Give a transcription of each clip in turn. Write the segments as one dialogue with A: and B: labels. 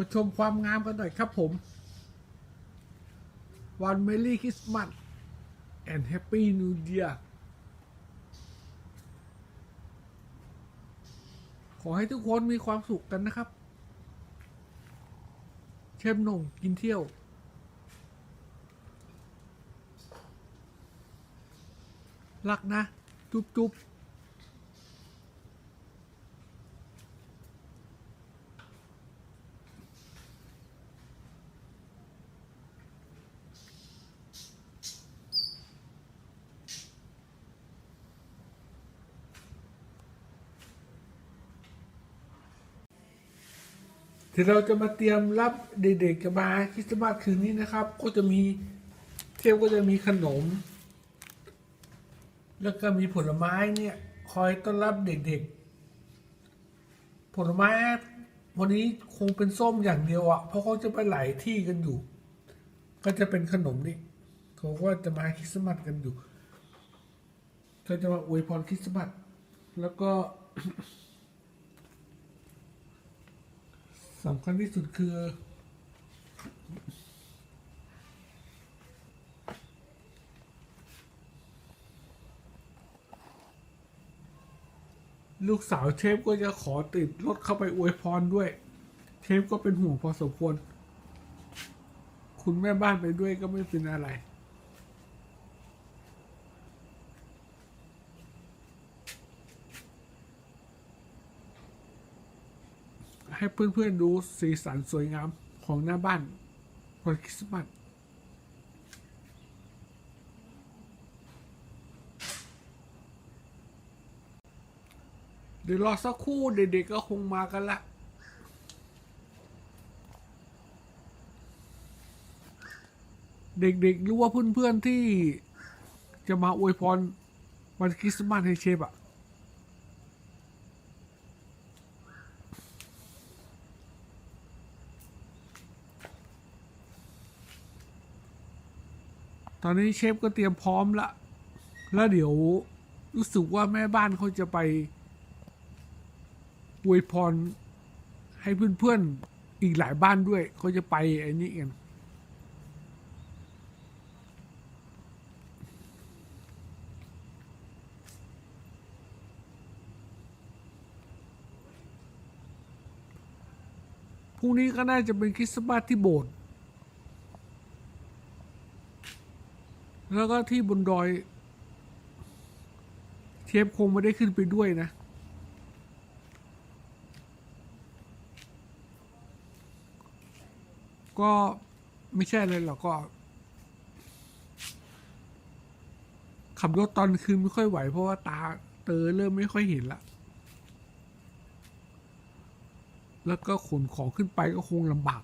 A: มาชมความงามกันหน่อยครับผม วันเมลี่คริสต์มาสแอนด์แฮปปี้นิวเดียขอให้ทุกคนมีความสุขกันนะครับ เชฟหน่งกินเที่ยว รักนะ จุ๊บจุ๊บ ที่เราจะมาเตรียมรับเด็กๆจะมาคริสต์มาสคืนนี้นะครับ ก็จะมีเทพก็จะมีขนม แล้วก็มีผลไม้เนี่ย คอยต้อนรับเด็กๆ ผลไม้วันนี้คงเป็นส้มอย่างเดียวอะเพราะเขาจะไปหลายที่กันอยู่ ก็จะเป็นขนมนี่เขาก็จะมาคริสต์มาสกันอยู่ก็จะมาอวยพรคริสต์มาสแล้วก็ สำคัญที่สุดคือ ลูกสาวเชฟก็จะขอติดรถเข้าไปอวยพรด้วย เชฟก็เป็นห่วงพอสมควร คุณแม่บ้านไปด้วยก็ไม่เป็นอะไร ให้เพื่อนๆดูสีสันสวยงามของหน้าบ้านวันคริสต์มาสเดี๋ยวรอสักครู่เด็กๆก็คงมากันละเด็กๆรู้ว่าเพื่อนๆที่จะมาอวยพรวันคริสต์มาสให้เชฟอะ ตอนนี้เชฟก็เตรียมพร้อมละ แล้วเดี๋ยวรู้สึกว่าแม่บ้านเขาจะไปอวยพรให้เพื่อนๆ อีกหลายบ้านด้วย เขาจะไปไอ้นี่กันพรุ่งนี้ก็น่าจะเป็นคริสต์มาสที่โบสถ์ แล้วก็ที่บนดอย เชฟคงไม่ได้ขึ้นไปด้วยนะ ก็ไม่ใช่เลยหรอกก็ ขับรถตอนคืนไม่ค่อยไหว เพราะว่าตาเตอเริ่มไม่ค่อยเห็นละแล้วก็ขนของขึ้นไปก็คงลำบาก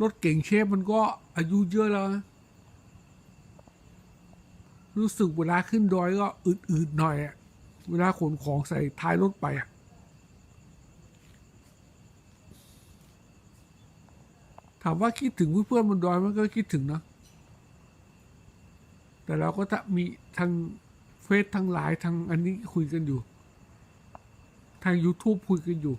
A: รถเก่งเชฟมันก็อายุเยอะแล้วนะรู้สึกเวลาขึ้นดอยก็อืดๆหน่อยอะเวลาขนของใส่ท้ายรถไปอะถามว่าคิดถึงเพื่อนๆบนดอยมันก็คิดถึงนะ แต่เราก็จะมีทางเฟซทางไลน์ทางอันนี้คุยกันอยู่ ทาง YouTube คุยกันอยู่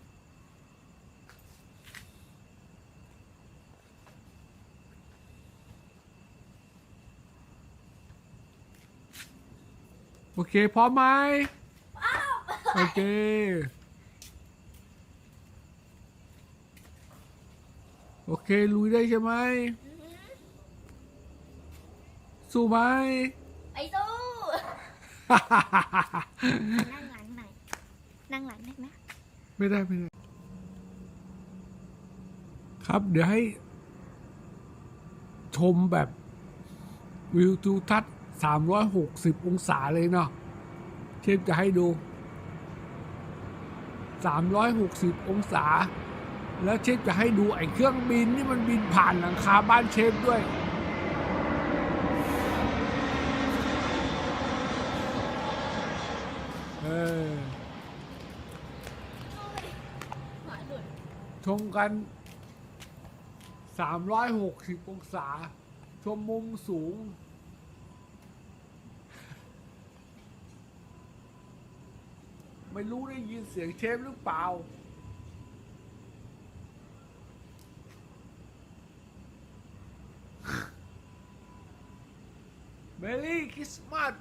A: โอเค พร้อมไหมโอเค โอเค ลุยได้ใช่ไหม สู้ไหม
B: ไปสู้นั่งหลังหน่อยนั่งหลังได้ไหม
A: ไม่ได้ไม่ได้ ครับเดี๋ยวให้ ชมแบบวิวทิวทัศน์ 360 องศาเลยเนาะเชฟจะให้ดู 360 องศา แล้วเชฟจะให้ดูไอ้เครื่องบินที่มันบินผ่านหลังคาบ้านเชฟด้วยเออชมกัน 360 องศา ชมมุมสูง ไม่รู้ได้ยินเสียงเชฟหรือเปล่า เมรี่คริสต์มาส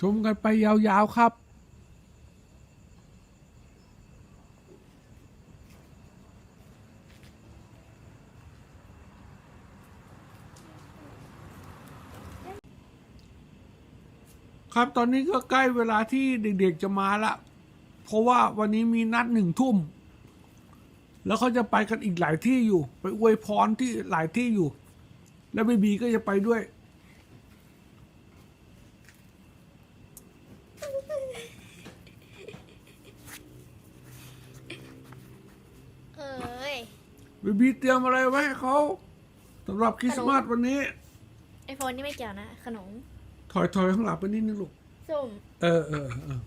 A: ชมกันไปยาวๆครับ ครับตอนนี้ก็ใกล้เวลาที่เด็กๆจะมาละ เพราะว่าวันนี้มีนัดหนึ่งทุ่ม แล้วเขาจะไปกันอีกหลายที่อยู่ ไปอวยพรที่หลายที่อยู่ แล้วเบบีก็จะไปด้วย
B: เอ้ย
A: บีบีเตรียมอะไรไว้ให้เขาสำหรับคริสต์มาสวันนี้
B: ไอโฟนนี่ไม่เกี่ยวนะ ขนม
A: ถอยถอยข้างหลังไปนิดนึงลูก
B: ส้ม
A: เออเออเออ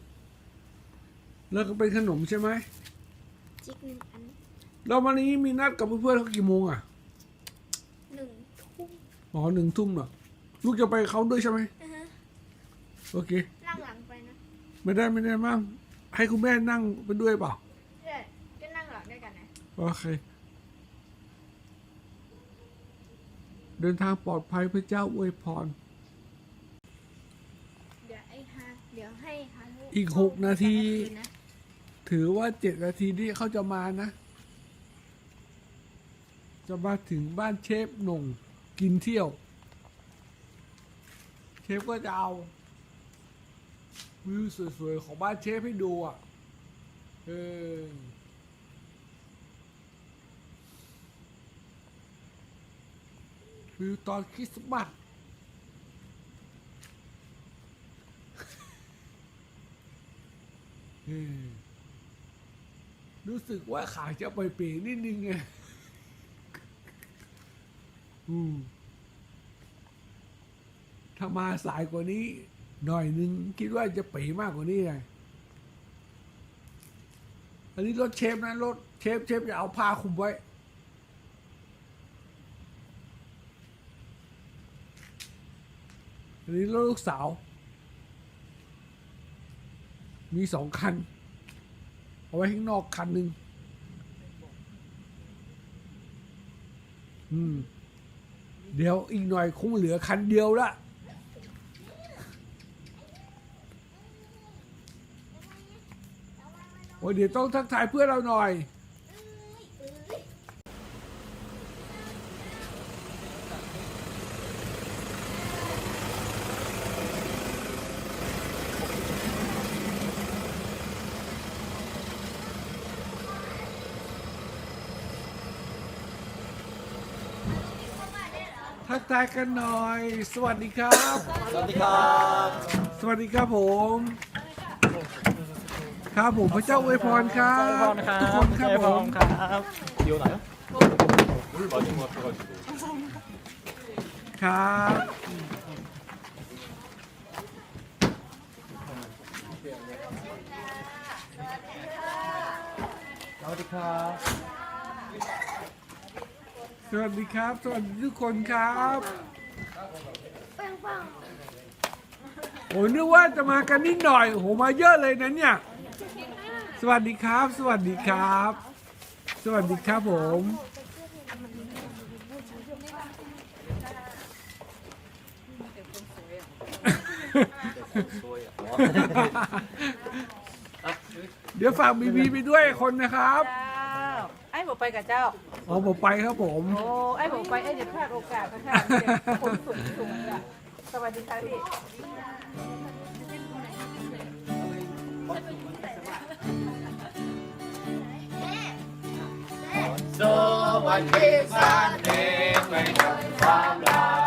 A: แล้วก็เป็นขนมใช่ไหม
B: จิกหนึ่งอัน
A: แล้ววันนี้มีนัดกับเพื่อนๆเขากี่โมงอะ
B: หนึ่งทุ่ม
A: อ๋อหนึ่งทุ่มเหรอลูกจะไปกับเขาด้วยใช่ไหม
B: อ่าฮะ
A: โอเค
B: นั่งหลังไปนะ
A: ไม่ได้ไม่ได้มั่งให้คุณแม่นั่งไปด้วยเปล่า
B: ใช่ก็นั่งหลังด้วยกันนะ
A: โอเค เดินทางปลอดภัยพระเจ้าอวยพร
B: เดี๋ยวไอ้ฮาเดี๋ยวให้ฮารุ
A: อีกหกนาที
B: คืนนะ
A: ถือว่าเจ็ดนาทีที่เขาจะมานะ จะมาถึงบ้านเชฟหน่งกินเที่ยว เชฟก็จะเอา วิวสวยๆ ของบ้านเชฟให้ดูอะ เออ วิวตอนคริสต์มาสรู้สึกว่าขาจะไปเป๋นิดนึงไงถ้ามาสายกว่านี้ หน่อยนึง คิดว่าจะเป๋มากกว่านี้ไงอันนี้รถเชฟนะรถเชฟเชฟจะเอาผ้าคุมไว้ อันนี้รถลูกสาว มีสองคัน เอาไว้ข้างนอกคันหนึ่งอืม เดี๋ยวอีกหน่อยคงเหลือคันเดียวละโอ้ยเดี๋ยวต้องทักทายเพื่อนเราหน่อย ทักทายกันหน่อย สวัสดีครับ
C: สวัสดีครับ
A: สวัสดีครับผม ครับผมพระเจ้าอวยพรครับ ทุกคนครับผม
C: ครับเดี๋ยวหน่อย
A: ครับ
C: สวัสดีครับ
A: สวัสดีครับ สวัสดีทุกคนครับโอ้ยนึกว่าจะมากันนิดหน่อยโอ้โหมาเยอะเลยนะเนี่ย สวัสดีครับ สวัสดีครับ สวัสดีครับผม เดี๋ยวฝากบีบีไปด้วยคนนะครับ
D: เจ้าไอ้บอกไปกับเจ้า
A: อ๋อผมไปครับผม
D: โอ้ไอ้ผมไปไอ้เดี๋ยวพลาดโอกาสนะคะเดี๋ผมสูงสูงอะสวัสดีค่ะพี่
C: สวั
E: สดีสานเอไม่ทำความลา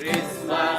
E: Christmas.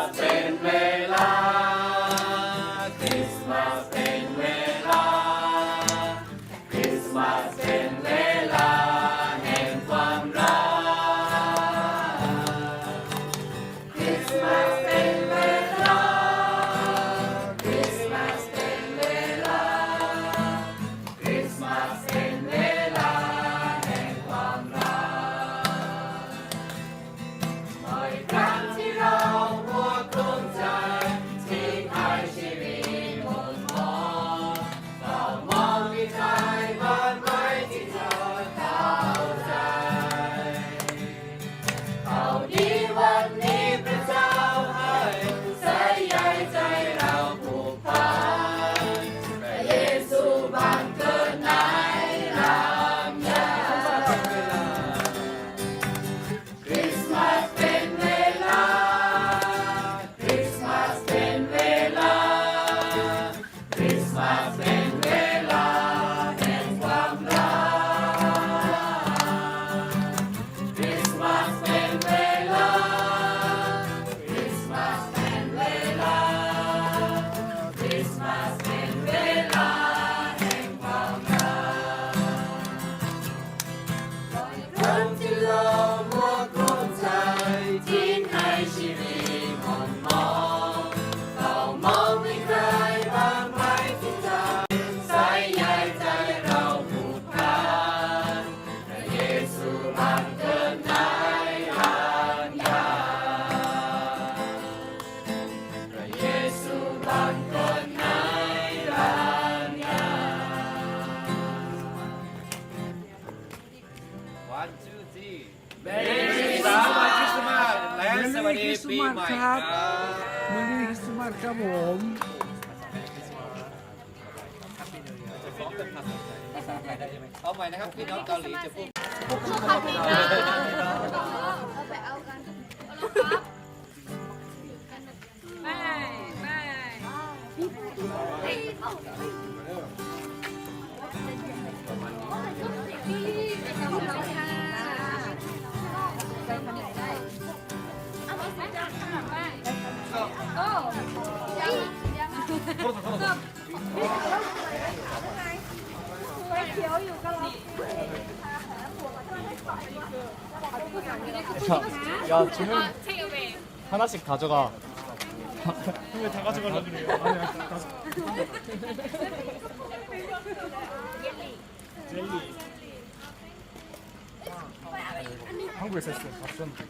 E: วันจูจีเบรคสามวันคริสต์มาสและสวัสดีปีใหม่ครับมือนี้
C: คริสต์มาสครับ
A: ผม
C: เอาใหม่นะครับพี่น้องเกาหลีจะพูด
B: เอาไปเอากัน
D: ไม่ไม่
B: ประมาณนี้ 야,
C: 야 주문 하나씩 가져가. 근데 다 가져가려고 그래요. 아니야, 다 젤리. 한국에서 했어요. 밥 썼는데.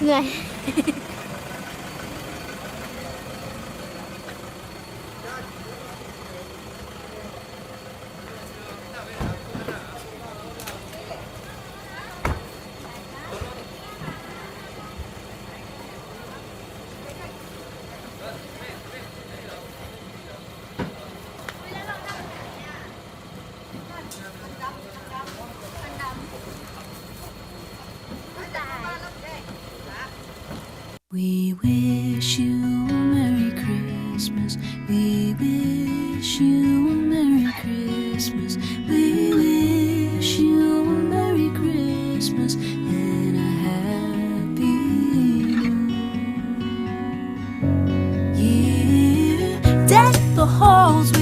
C: 네. the halls